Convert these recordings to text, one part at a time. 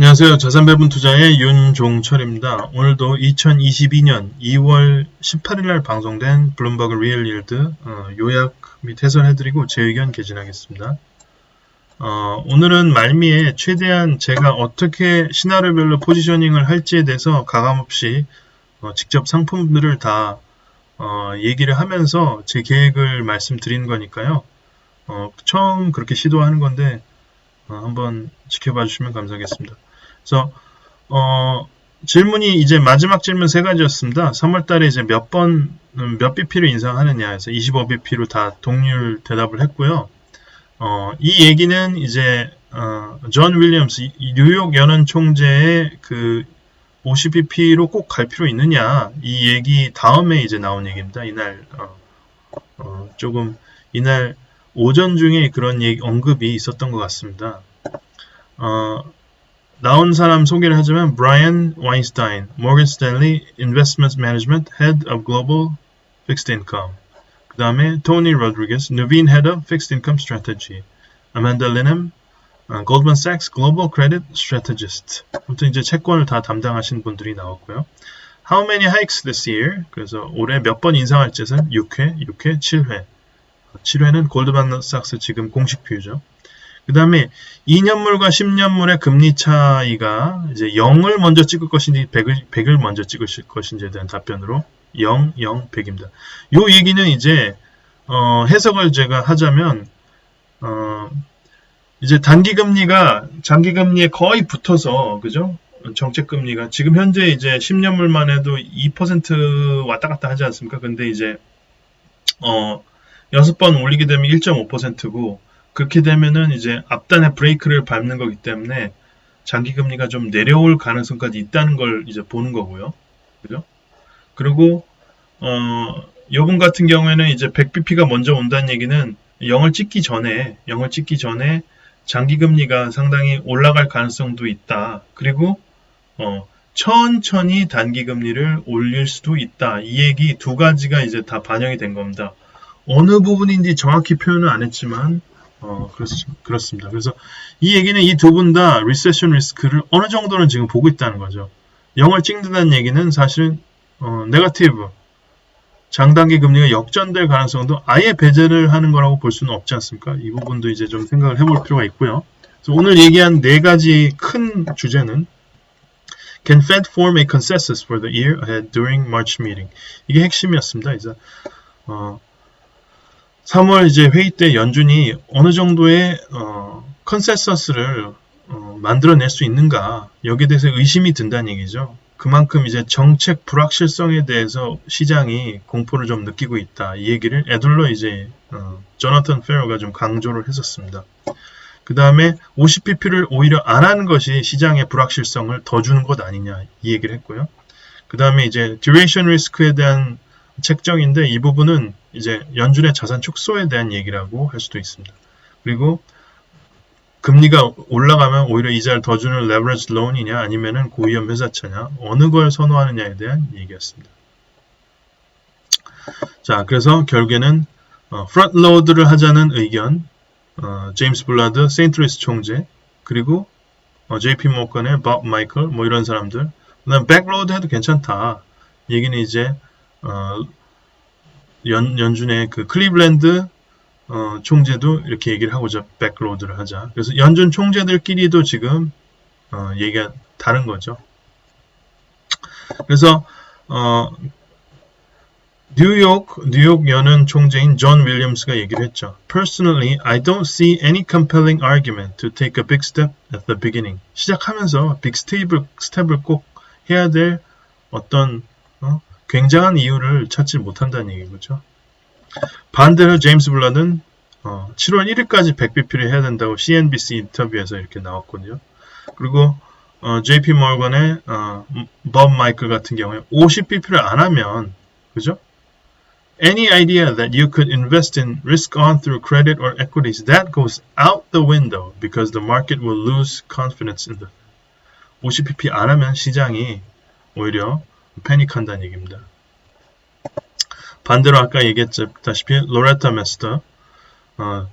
안녕하세요. 자산배분 투자의 윤종철입니다. 오늘도 2022년 2월 18일 날 방송된 블룸버그 리얼 일드 어, 요약 및 해설해드리고 제 의견 개진하겠습니다. 어, 오늘은 말미에 최대한 제가 어떻게 시나리오별로 포지셔닝을 할지에 대해서 가감없이 어, 직접 상품들을 다 어, 얘기를 하면서 제 계획을 말씀드리는 거니까요. 어, 처음 그렇게 시도하는 건데 어, 한번 지켜봐 주시면 감사하겠습니다. 그래서 어, 질문이 이제 마지막 질문 세 가지였습니다. 3월 달에 이제 몇 번, 음, 몇 BP를 인상하느냐 해서 25BP로 다 동률 대답을 했고요. 어, 이 얘기는 이제, 어, 존 윌리엄스, 이 뉴욕 연은 총재의 그 50BP로 꼭 갈 필요 있느냐, 이 얘기 다음에 이제 나온 얘기입니다. 이날, 어, 어, 조금, 이날 오전 중에 그런 얘기, 언급이 있었던 것 같습니다. 어, 나온 사람 소개를 하자면 브라이언 와인스타인, 모건 스탠리 인베스트먼트 매니지먼트 헤드 오브 글로벌 픽스드 인컴. 그 다음에 토니 로드리게스, 누빈 헤드 오브 픽스드 인컴 스트래티지. 아만다 리넴, 골드만 삭스 글로벌 크레딧 스트래티지스트. 아무튼 이제 채권을 다 담당하신 분들이 나왔고요. How many hikes this year? 그래서 올해 몇 번 인상할지는 6회, 6회, 7회. 7회는 골드만 삭스 지금 공식 뷰죠. 그 다음에 2년물과 10년물의 금리 차이가 이제 0을 먼저 찍을 것인지 100을, 100을 먼저 찍으실 것인지에 대한 답변으로 0, 0, 100입니다. 요 얘기는 이제 어, 해석을 제가 하자면 어, 이제 단기 금리가 장기 금리에 거의 붙어서 그죠? 정책 금리가 지금 현재 이제 10년물만 해도 2% 왔다 갔다 하지 않습니까? 근데 이제 어 6번 올리게 되면 1.5%고 그렇게 되면은 이제 앞단에 브레이크를 밟는 거기 때문에 장기 금리가 좀 내려올 가능성까지 있다는 걸 이제 보는 거고요. 그죠? 그리고 어 요번 같은 경우에는 이제 100bp가 먼저 온다는 얘기는 0을 찍기 전에 0을 찍기 전에 장기 금리가 상당히 올라갈 가능성도 있다. 그리고 어 천천히 단기 금리를 올릴 수도 있다. 이 얘기 두 가지가 이제 다 반영이 된 겁니다. 어느 부분인지 정확히 표현은 안 했지만 어, 그렇, 그렇습니다. 그래서 이 얘기는 이 두 분 다 리세션 리스크를 어느 정도는 지금 보고 있다는 거죠. 0을 찍는다는 얘기는 사실은 어, 네거티브 장단기 금리가 역전될 가능성도 아예 배제를 하는 거라고 볼 수는 없지 않습니까? 이 부분도 이제 좀 생각을 해볼 필요가 있고요. 오늘 얘기한 네 가지 큰 주제는 Can Fed form a consensus for the year ahead during March meeting? 이게 핵심이었습니다. 이제 어, 3월 이제 회의 때 연준이 어느 정도의 어, 컨센서스를 어, 만들어낼 수 있는가 여기에 대해서 의심이 든다는 얘기죠. 그만큼 이제 정책 불확실성에 대해서 시장이 공포를 좀 느끼고 있다. 이 얘기를 애들러 이제 어, 조나탄 페어가 좀 강조를 했었습니다. 그 다음에 50pp를 오히려 안 하는 것이 시장의 불확실성을 더 주는 것 아니냐 이 얘기를 했고요. 그 다음에 이제 듀레이션 리스크에 대한 책정인데 이 부분은 이제 연준의 자산 축소에 대한 얘기라고 할 수도 있습니다. 그리고 금리가 올라가면 오히려 이자를 더 주는 레버리지 론이냐 아니면은 고위험 회사차냐 어느 걸 선호하느냐에 대한 얘기였습니다. 자 그래서 결국에는 어, 프런트 로드를 하자는 의견 어, 제임스 블라드 세인트루이스 총재 그리고 어, JP 모건의 밥 마이클 뭐 이런 사람들 그다음 백로드 해도 괜찮다 얘기는 이제 어, 연, 연준의 그 클리블랜드 어, 총재도 이렇게 얘기를 하고자 백로드를 하자. 그래서 연준 총재들끼리도 지금 어, 얘기가 다른 거죠. 그래서 어, 뉴욕 뉴욕 연은 총재인 존 윌리엄스가 얘기를 했죠. Personally, I don't see any compelling argument to take a big step at the beginning. 시작하면서 빅 스텝을 스텝을 꼭 해야 될 어떤 어, 굉장한 이유를 찾지 못한다는 얘기죠. 반대로 제임스 블라는 어, 7월 1일까지 100bp를 해야 된다고 CNBC 인터뷰에서 이렇게 나왔거든요. 그리고 어, JP 몰건의 어, 법 마이클 같은 경우에 50bp를 안 하면 그죠? Any idea that you could invest in risk on through credit or equities that goes out the window because the market will lose confidence in the 50pp 안 하면 시장이 오히려 패닉한다는 얘기입니다. 반대로 아까 얘기했다시피 로레타 메스터 어,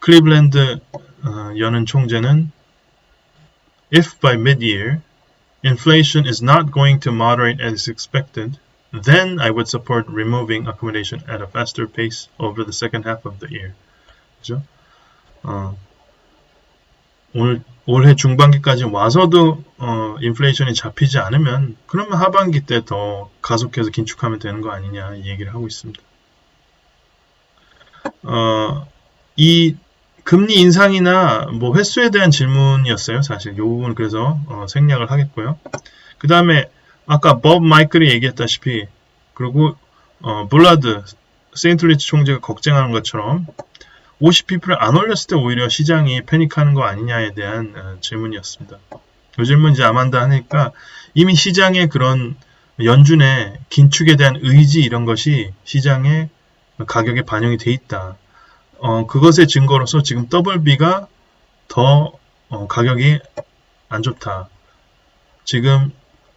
클리블랜드 어, 연은 총재는 if by mid-year inflation is not going to moderate as expected, then I would support removing accommodation at a faster pace over the second half of the year. 그죠? 어, 올, 올해 중반기까지 와서도 어, 인플레이션이 잡히지 않으면 그러면 하반기 때 더 가속해서 긴축하면 되는 거 아니냐 이 얘기를 하고 있습니다. 어, 이 금리 인상이나 뭐 횟수에 대한 질문이었어요. 사실 이 부분 그래서 어, 생략을 하겠고요. 그 다음에 아까 법 마이클이 얘기했다시피 그리고 어, 블라드 세인트리치 총재가 걱정하는 것처럼 50pp를 안 올렸을 때 오히려 시장이 패닉하는 거 아니냐에 대한 어, 질문이었습니다. 이 질문 이제 아만다 하니까 이미 시장의 그런 연준의 긴축에 대한 의지 이런 것이 시장의 가격에 반영이 돼 있다. 어, 그것의 증거로서 지금 WB가 더 어, 가격이 안 좋다. 지금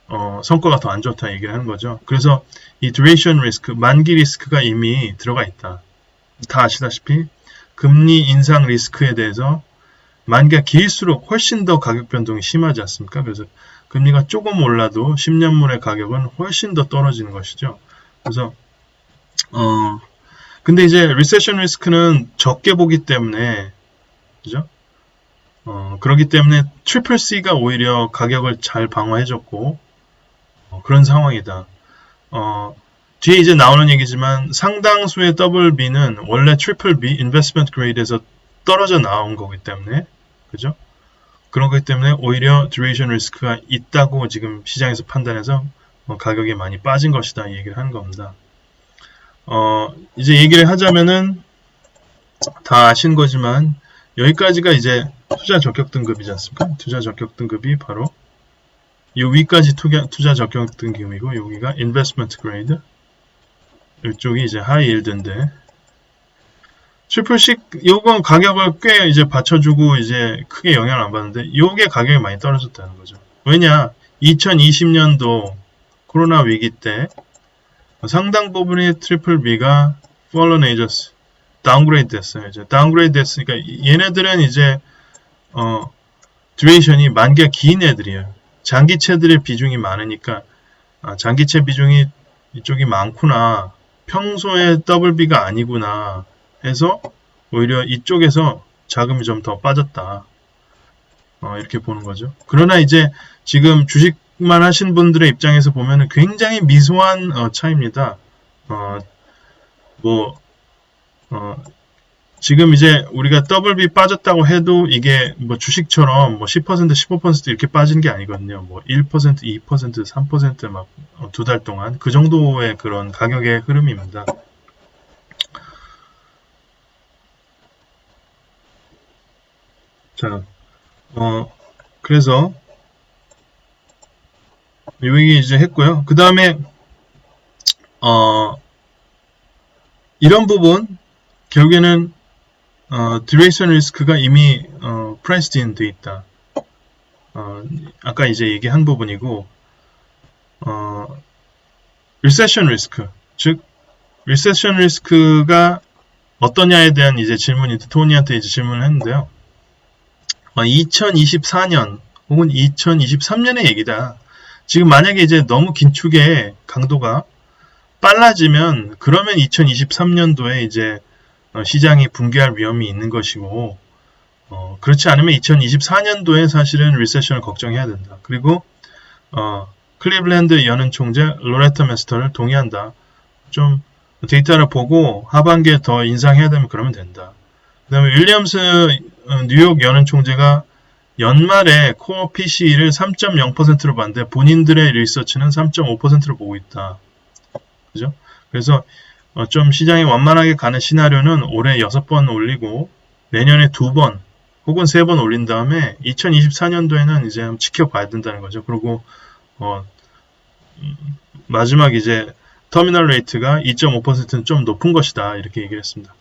어, 성과가 더 안 좋다 얘기를 하는 거죠. 그래서 이 duration risk, 만기 리스크가 이미 들어가 있다. 다 아시다시피 금리 인상 리스크에 대해서 만기가 길수록 훨씬 더 가격 변동이 심하지 않습니까? 그래서 금리가 조금 올라도 10년물의 가격은 훨씬 더 떨어지는 것이죠. 그래서 어 근데 이제 리세션 리스크는 적게 보기 때문에 그죠? 어 그렇기 때문에 트리플 C가 오히려 가격을 잘 방어해줬고 어, 그런 상황이다. 어 뒤에 이제 나오는 얘기지만 상당수의 더블 B는 원래 트리플 B 인베스트먼트 그레이드에서 떨어져 나온 거기 때문에 그죠? 그런 거기 때문에 오히려 듀레이션 리스크가 있다고 지금 시장에서 판단해서 어, 가격이 많이 빠진 것이다 이 얘기를 하는 겁니다. 어, 이제 얘기를 하자면은 다 아신 거지만 여기까지가 이제 투자 적격 등급이지 않습니까? 투자 적격 등급이 바로 이 위까지 투자 적격 등급이고 여기가 investment grade 이쪽이 이제 high yield인데 트리플식 요건 가격을 꽤 이제 받쳐주고 이제 크게 영향을 안 받는데 요게 가격이 많이 떨어졌다는 거죠. 왜냐 2020년도 코로나 위기 때 상당 부분의 트리플 B가 fallen ages 다운그레이드 됐어요. 이제 다운그레이드 됐으니까 얘네들은 이제 어 듀레이션이 만기가 긴 애들이에요. 장기채들의 비중이 많으니까 아, 장기채 비중이 이쪽이 많구나. 평소에 더블 B가 아니구나 해서 오히려 이쪽에서 자금이 좀 더 빠졌다. 어, 이렇게 보는 거죠. 그러나 이제 지금 주식만 하신 분들의 입장에서 보면 굉장히 미소한 어, 차이입니다. 어, 뭐, 어, 지금 이제 우리가 더블 B 빠졌다고 해도 이게 뭐 주식처럼 뭐 10% 15% 이렇게 빠진 게 아니거든요. 뭐 1%, 2%, 3%막 두 달 동안 그 정도의 그런 가격의 흐름입니다. 자, 어, 그래서 요 얘기 이제 했고요. 그 다음에 어, 이런 부분 결국에는 어, duration 리스크가 이미 어, in 돼 있다. 어, 아까 이제 얘기한 부분이고 어, recession 리스크 즉 recession 리스크가 어떠냐에 대한 이제 질문이 토니한테 이제 질문을 했는데요. 2024년 혹은 2023년의 얘기다. 지금 만약에 이제 너무 긴축의 강도가 빨라지면 그러면 2023년도에 이제 어, 시장이 붕괴할 위험이 있는 것이고 어, 그렇지 않으면 2024년도에 사실은 리세션을 걱정해야 된다. 그리고 어, 클리블랜드 연은 총재 로레타 메스터를 동의한다. 좀 데이터를 보고 하반기에 더 인상해야 되면 그러면 된다. 그 다음에 윌리엄스 어, 뉴욕 연은 총재가 연말에 코어 PC를 3.0%로 봤는데 본인들의 리서치는 3.5%로 보고 있다. 그죠? 그래서 어, 좀 시장이 완만하게 가는 시나리오는 올해 6번 올리고 내년에 2번 혹은 3번 올린 다음에 2024년도에는 이제 지켜봐야 된다는 거죠. 그리고 어, 음, 마지막 이제 터미널 레이트가 2.5%는 좀 높은 것이다 이렇게 얘기를 했습니다.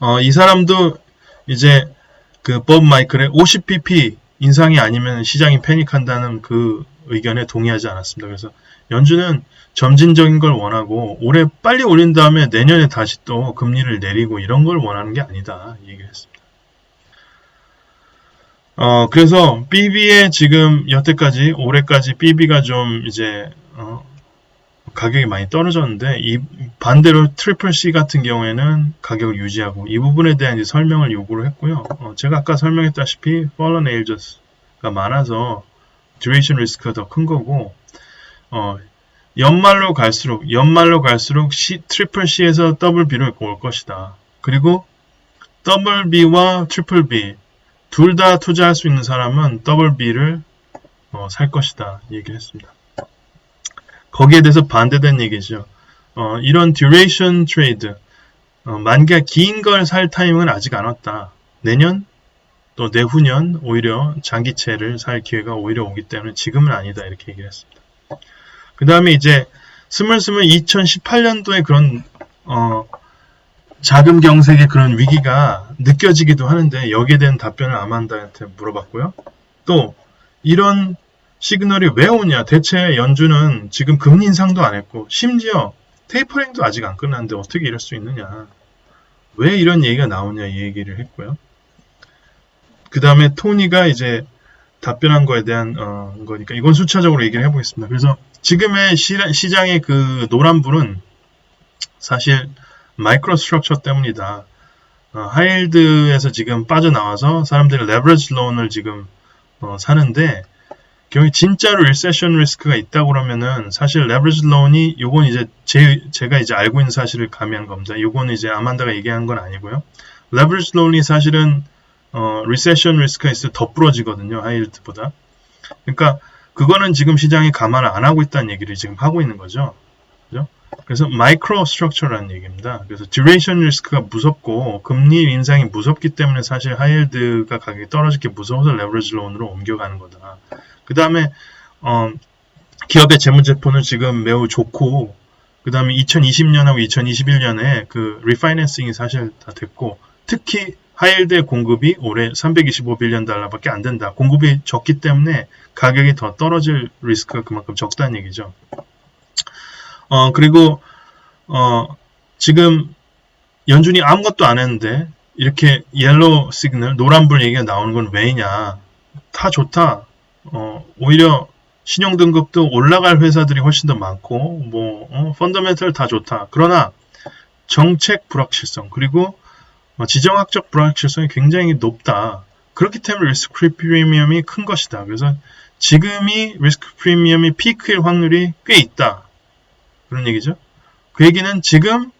어, 이 사람도 이제 그 법 마이클의 50pp 인상이 아니면 시장이 패닉한다는 그 의견에 동의하지 않았습니다. 그래서 연준은 점진적인 걸 원하고 올해 빨리 올린 다음에 내년에 다시 또 금리를 내리고 이런 걸 원하는 게 아니다. 얘기를 했습니다. 어, 그래서 BB에 지금 여태까지 올해까지 BB가 좀 이제 어, 가격이 많이 떨어졌는데 이 반대로 트리플 C 같은 경우에는 가격을 유지하고 이 부분에 대한 설명을 요구를 했고요. 어, 제가 아까 설명했다시피 fallen ages가 많아서 duration 리스크가 더 큰 거고 어, 연말로 갈수록 연말로 갈수록 C, 트리플 C에서 더블 B로 올 것이다. 그리고 더블 B와 트리플 B 둘 다 투자할 수 있는 사람은 더블 B를 어, 살 것이다 얘기를 했습니다. 거기에 대해서 반대된 얘기죠. 어, 이런 듀레이션 트레이드 어, 만기가 긴 걸 살 타이밍은 아직 안 왔다. 내년 또 내후년 오히려 장기채를 살 기회가 오히려 오기 때문에 지금은 아니다 이렇게 얘기를 했습니다. 그 다음에 이제 스물스물 2018년도에 그런 어, 자금 경색의 그런 위기가 느껴지기도 하는데 여기에 대한 답변을 아만다한테 물어봤고요. 또 이런 시그널이 왜 오냐? 대체 연준은 지금 금리 인상도 안 했고 심지어 테이퍼링도 아직 안 끝났는데 어떻게 이럴 수 있느냐? 왜 이런 얘기가 나오냐 이 얘기를 했고요. 그 다음에 토니가 이제 답변한 거에 대한 어, 거니까 이건 수차적으로 얘기를 해보겠습니다. 그래서 지금의 시, 장의그 노란불은 사실 마이크로 스트럭처 때문이다. 어, 하이힐드에서 지금 빠져나와서 사람들이 레버리지 론을 지금 어, 사는데 경우 진짜로 일세션 리스크가 있다고 그러면은 사실 레버리지 론이 요건 이제 제, 제가 이제 알고 있는 사실을 가미한 겁니다. 요건 이제 아만다가 얘기한 건 아니고요. 레버리지 론이 사실은 어, 리세션 리스크가 있을 더 부러지거든요. 하이힐드보다. 그러니까 그거는 지금 시장이 감안을 안 하고 있다는 얘기를 지금 하고 있는 거죠. 그죠? 그래서 마이크로 스트럭처라는 얘기입니다. 그래서 듀레이션 리스크가 무섭고 금리 인상이 무섭기 때문에 사실 하이힐드가 가격이 떨어질 게 무서워서 레버리지 론으로 옮겨가는 거다. 그 다음에 어, 기업의 재무제표는 지금 매우 좋고 그 다음에 2020년하고 2021년에 그 리파이낸싱이 사실 다 됐고 특히 하이힐드의 공급이 올해 325빌리언 달러밖에 안 된다. 공급이 적기 때문에 가격이 더 떨어질 리스크가 그만큼 적다는 얘기죠. 어, 그리고 어, 지금 연준이 아무것도 안 했는데 이렇게 옐로우 시그널, 노란불 얘기가 나오는 건 왜냐? 다 좋다. 어, 오히려 신용등급도 올라갈 회사들이 훨씬 더 많고 뭐 어, 펀더멘털 다 좋다. 그러나 정책 불확실성 그리고 어, 지정학적 불확실성이 굉장히 높다. 그렇기 때문에 리스크 프리미엄이 큰 것이다. 그래서 지금이 리스크 프리미엄이 피크일 확률이 꽤 있다. 그런 얘기죠. 그 얘기는 지금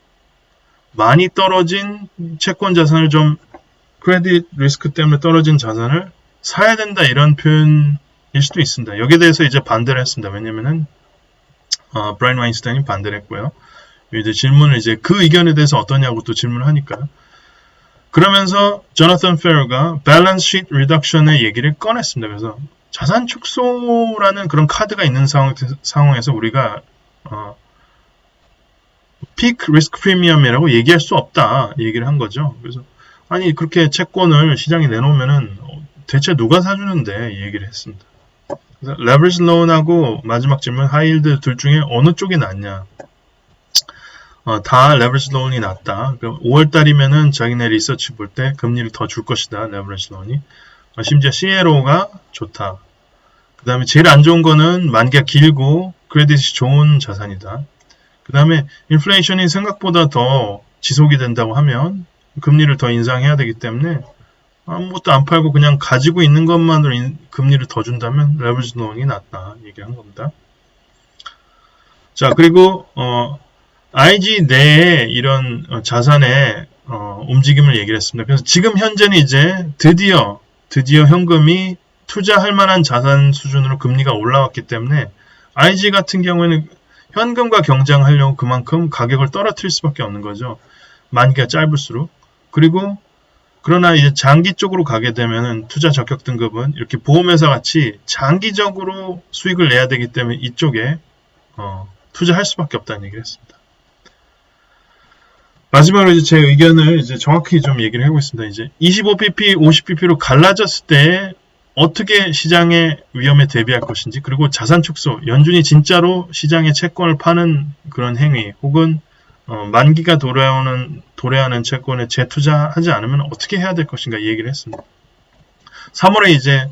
많이 떨어진 채권 자산을 좀 크레딧 리스크 때문에 떨어진 자산을 사야 된다 이런 표현 일 수도 있습니다. 여기에 대해서 이제 반대를 했습니다. 왜냐면은 어, 브라인 와인스타인이 반대를 했고요. 이제 질문을 이제 그 의견에 대해서 어떠냐고 또 질문을 하니까요. 그러면서 조나탄 페어가 밸런스 시 리덕션의 얘기를 꺼냈습니다. 그래서 자산 축소라는 그런 카드가 있는 상황, 상황 에서 우리가 어, 피크 리스크 프리미엄이라고 얘기할 수 없다 얘기를 한 거죠. 그래서 아니 그렇게 채권을 시장에 내놓으면은 대체 누가 사주는데 얘기를 했습니다. 레버리지 론하고 마지막 질문 하이힐드 둘 중에 어느 쪽이 낫냐? 어, 다 레버리지 론이 낫다. 5월달이면은 자기네 리서치 볼 때 금리를 더 줄 것이다. 레버리지 론이. 어, 심지어 CLO가 좋다. 그 다음에 제일 안 좋은 거는 만기가 길고 크레딧이 좋은 자산이다. 그 다음에 인플레이션이 생각보다 더 지속이 된다고 하면 금리를 더 인상해야 되기 때문에 아무것도 안 팔고 그냥 가지고 있는 것만으로 금리를 더 준다면 레버리지 론이 낫다 얘기한 겁니다. 자 그리고 어, IG 내에 이런 어, 자산의 어, 움직임을 얘기를 했습니다. 그래서 지금 현재는 이제 드디어 드디어 현금이 투자할 만한 자산 수준으로 금리가 올라왔기 때문에 IG 같은 경우에는 현금과 경쟁하려고 그만큼 가격을 떨어뜨릴 수밖에 없는 거죠. 만기가 짧을수록. 그리고 그러나 이제 장기 쪽으로 가게 되면은 투자 적격 등급은 이렇게 보험회사 같이 장기적으로 수익을 내야 되기 때문에 이쪽에 어, 투자할 수밖에 없다는 얘기를 했습니다. 마지막으로 이제 제 의견을 이제 정확히 좀 얘기를 해보겠습니다. 이제 25pp, 50pp로 갈라졌을 때 어떻게 시장의 위험에 대비할 것인지 그리고 자산 축소, 연준이 진짜로 시장에 채권을 파는 그런 행위 혹은 어, 만기가 도래하는 도래하는 채권에 재투자하지 않으면 어떻게 해야 될 것인가 얘기를 했습니다. 3월에 이제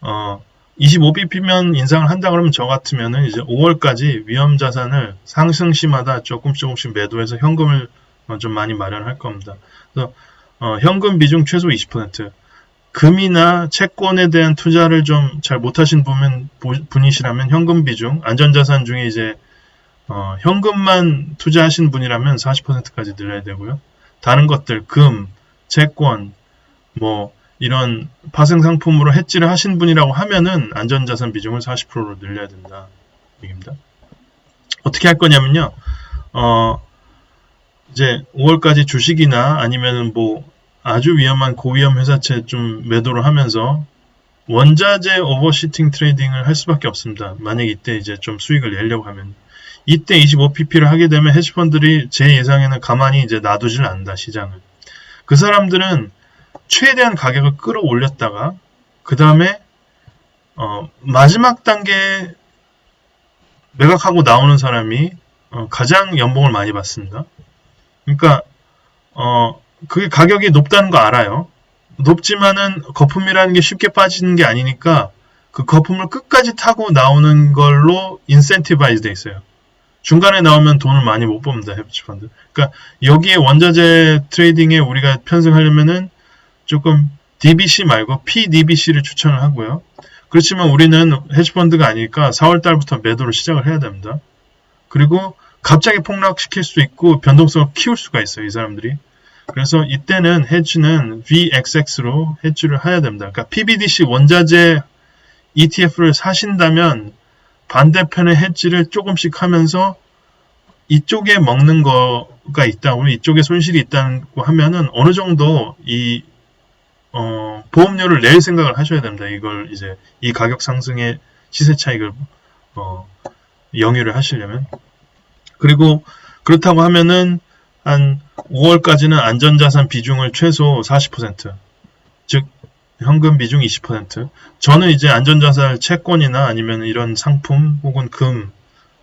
어 25bp면 인상을 한다 그러면 저 같으면은 이제 5월까지 위험 자산을 상승시마다 조금 조금씩 매도해서 현금을 어, 좀 많이 마련할 겁니다. 그래서 어, 현금 비중 최소 20%. 금이나 채권에 대한 투자를 좀 잘 못하신 분은, 분이시라면 현금 비중, 안전자산 중에 이제 어, 현금만 투자하신 분이라면 40%까지 늘려야 되고요. 다른 것들, 금, 채권, 뭐 이런 파생 상품으로 해지를 하신 분이라고 하면은 안전자산 비중을 40%로 늘려야 된다. 얘기입니다. 어떻게 할 거냐면요. 어, 이제 5월까지 주식이나 아니면은 뭐 아주 위험한 고위험 회사채 좀 매도를 하면서 원자재 오버시팅 트레이딩을 할 수밖에 없습니다. 만약 이때 이제 좀 수익을 내려고 하면 이때 25pp를 하게 되면 헤지펀들이 제 예상에는 가만히 이제 놔두질 않는다 시장을. 그 사람들은 최대한 가격을 끌어올렸다가 그 다음에 어, 마지막 단계 매각하고 나오는 사람이 어, 가장 연봉을 많이 받습니다. 그러니까 어, 그게 가격이 높다는 거 알아요. 높지만은 거품이라는 게 쉽게 빠지는 게 아니니까 그 거품을 끝까지 타고 나오는 걸로 인센티바이즈 돼 있어요. 중간에 나오면 돈을 많이 못 뽑니다. 헤지펀드. 그러니까 여기에 원자재 트레이딩에 우리가 편승하려면은 조금 DBC 말고 PDBC를 추천을 하고요. 그렇지만 우리는 헤지펀드가 아니니까 4월 달부터 매도를 시작을 해야 됩니다. 그리고 갑자기 폭락시킬 수 있고 변동성을 키울 수가 있어요. 이 사람들이. 그래서 이때는 헤지는 VXX로 헤지를 해야 됩니다. 그러니까 PBDC 원자재 ETF를 사신다면 반대편의 헤지를 조금씩 하면서 이쪽에 먹는 거가 있다고 이쪽에 손실이 있다고 하면은 어느 정도 이 어, 보험료를 낼 생각을 하셔야 됩니다. 이걸 이제 이 가격 상승의 시세 차익을 어, 영유를 하시려면 그리고 그렇다고 하면은 한 5월까지는 안전자산 비중을 최소 40%, 즉 현금 비중 20%. 저는 이제 안전자산 채권이나 아니면 이런 상품 혹은 금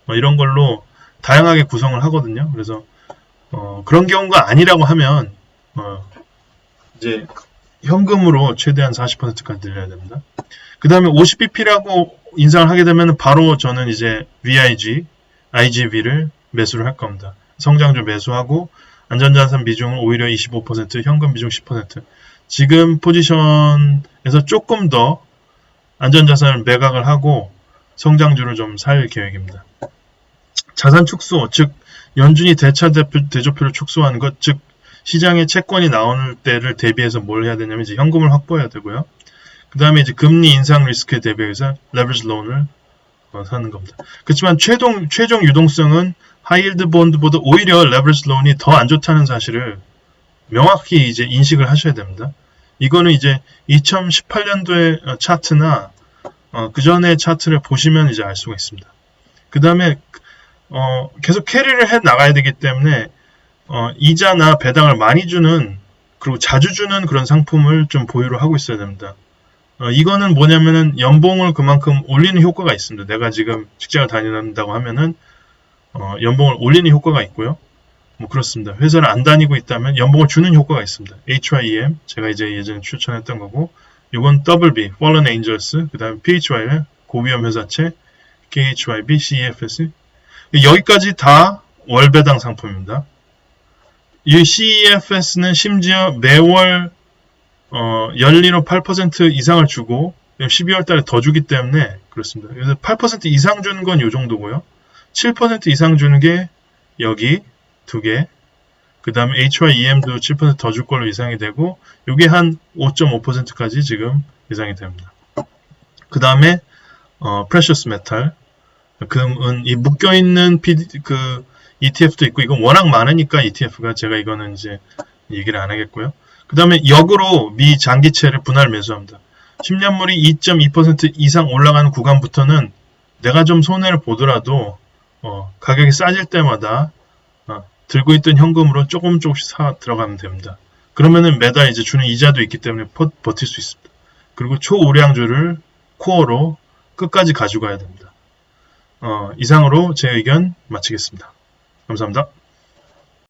뭐 이런 걸로 다양하게 구성을 하거든요. 그래서 어, 그런 경우가 아니라고 하면 어, 이제 현금으로 최대한 40%까지 늘려야 됩니다. 그 다음에 50bp라고 인상을 하게 되면 바로 저는 이제 VIG, IGV를 매수를 할 겁니다. 성장주 매수하고 안전자산 비중은 오히려 25%, 현금 비중 10%. 지금 포지션에서 조금 더 안전자산을 매각을 하고 성장주를 좀 살 계획입니다. 자산 축소, 즉 연준이 대차 대표, 대조표를 축소하는 것, 즉 시장에 채권이 나오는 때를 대비해서 뭘 해야 되냐면 이제 현금을 확보해야 되고요. 그 다음에 이제 금리 인상 리스크에 대비해서 레버리지 론을 어, 사는 겁니다. 그렇지만 최종 최종 유동성은 하이힐드 본드보다 오히려 레버리지 론이 더 안 좋다는 사실을 명확히 이제 인식을 하셔야 됩니다. 이거는 이제 2018년도의 어, 차트나 어, 그 전의 차트를 보시면 이제 알 수가 있습니다. 그 다음에 어, 계속 캐리를 해 나가야 되기 때문에 어, 이자나 배당을 많이 주는 그리고 자주 주는 그런 상품을 좀 보유를 하고 있어야 됩니다. 어, 이거는 뭐냐면은 연봉을 그만큼 올리는 효과가 있습니다. 내가 지금 직장을 다닌다고 하면은 어, 연봉을 올리는 효과가 있고요. 뭐 그렇습니다. 회사를 안 다니고 있다면 연봉을 주는 효과가 있습니다. HYEM 제가 이제 예전에 추천했던 거고 이건 WB Fallen Angels 그 다음에 PHYL 고위험 회사채 KHYB CEFS 여기까지 다 월배당 상품입니다. 이 CEFS는 심지어 매월 어, 연리로 8% 이상을 주고 12월 달에 더 주기 때문에 그렇습니다. 그래서 8% 이상 주는 건 이 정도고요. 7% 이상 주는 게 여기 두 개. 그 다음에 HYEM도 7%더 줄 걸로 예상이 되고 이게 한 5.5%까지 지금 예상이 됩니다. 그 다음에 어, precious metal 금은 이 묶여 있는 그 ETF도 있고 이건 워낙 많으니까 ETF가 제가 이거는 이제 얘기를 안 하겠고요. 그 다음에 역으로 미 장기채를 분할 매수합니다. 10년물이 2.2% 이상 올라가는 구간부터는 내가 좀 손해를 보더라도 어, 가격이 싸질 때마다 어, 들고 있던 현금으로 조금 조금씩 사 들어가면 됩니다. 그러면은 매달 이제 주는 이자도 있기 때문에 버, 버틸 수 있습니다. 그리고 초우량주를 코어로 끝까지 가져가야 됩니다. 어, 이상으로 제 의견 마치겠습니다. 감사합니다.